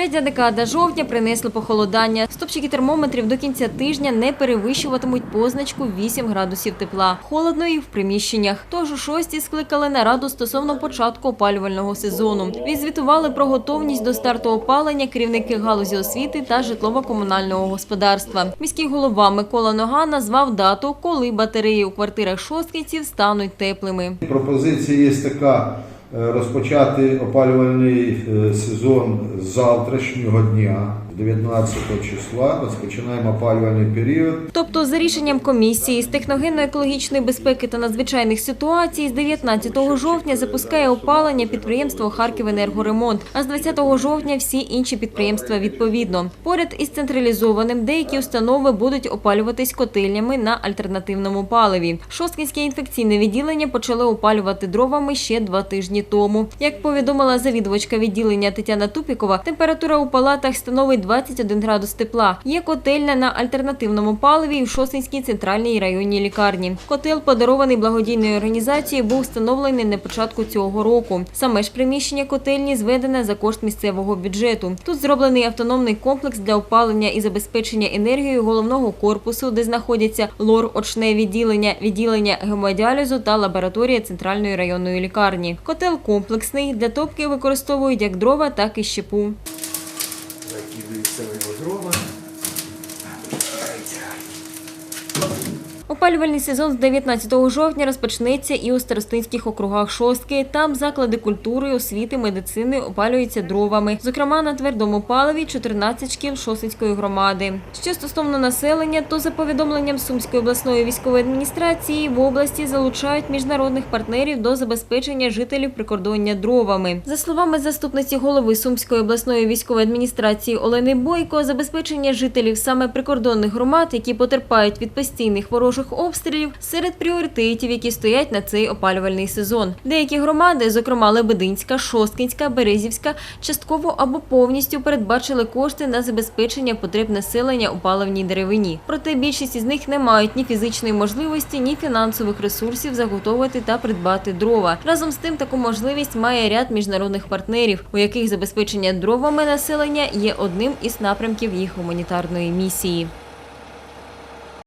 Третя декада жовтня принесла похолодання. Стопчики термометрів до кінця тижня не перевищуватимуть позначку 8 градусів тепла. Холодно і в приміщеннях. Тож у шості скликали нараду стосовно початку опалювального сезону. Відзвітували про готовність до старту опалення керівники галузі освіти та житлово-комунального господарства. Міський голова Микола Нога назвав дату, коли батареї у квартирах шосткинців стануть теплими. Пропозиція є така розпочати опалювальний е, сезон з завтрашнього дня, 19 числа. Розпочинаємо опалювальний період. Тобто, за рішенням комісії з техногенно-екологічної безпеки та надзвичайних ситуацій, з 19 жовтня запускає опалення підприємство «Харківенергоремонт», а з 20 жовтня всі інші підприємства відповідно. Поряд із централізованим деякі установи будуть опалюватись котельнями на альтернативному паливі. Шосткинське інфекційне відділення почали опалювати дровами ще два тижні тому. Як повідомила завідувачка відділення Тетяна Тупікова, температура у палатах становить 21 градус тепла. Є котельня на альтернативному паливі в Шосткинській центральній районній лікарні. Котел, подарований благодійною організацією, був встановлений на початку цього року. Саме ж приміщення котельні зведене за кошт місцевого бюджету. Тут зроблений автономний комплекс для опалення і забезпечення енергією головного корпусу, де знаходяться лор-очне відділення, відділення гемодіалізу та лабораторія центральної районної лікарні. Котел комплексний для топки використовують як дрова, так і щепу. Закидывается в его дрова. Опалювальний сезон з 19 жовтня розпочнеться і у старостинських округах шостки. Там заклади культури, освіти, медицини опалюються дровами. Зокрема, на твердому паливі 14 шкіл Шосицької громади. Що стосовно населення, то за повідомленням Сумської обласної військової адміністрації в області залучають міжнародних партнерів до забезпечення жителів прикордоння дровами. За словами заступниці голови Сумської обласної військової адміністрації Олени Бойко, забезпечення жителів саме прикордонних громад, які потерпають від постійних ворожих обстрілів, серед пріоритетів, які стоять на цей опалювальний сезон. Деякі громади, зокрема Лебединська, Шосткинська, Березівська, частково або повністю передбачили кошти на забезпечення потреб населення у паливній деревині. Проте більшість із них не мають ні фізичної можливості, ні фінансових ресурсів заготовити та придбати дрова. Разом з тим, таку можливість має ряд міжнародних партнерів, у яких забезпечення дровами населення є одним із напрямків їх гуманітарної місії.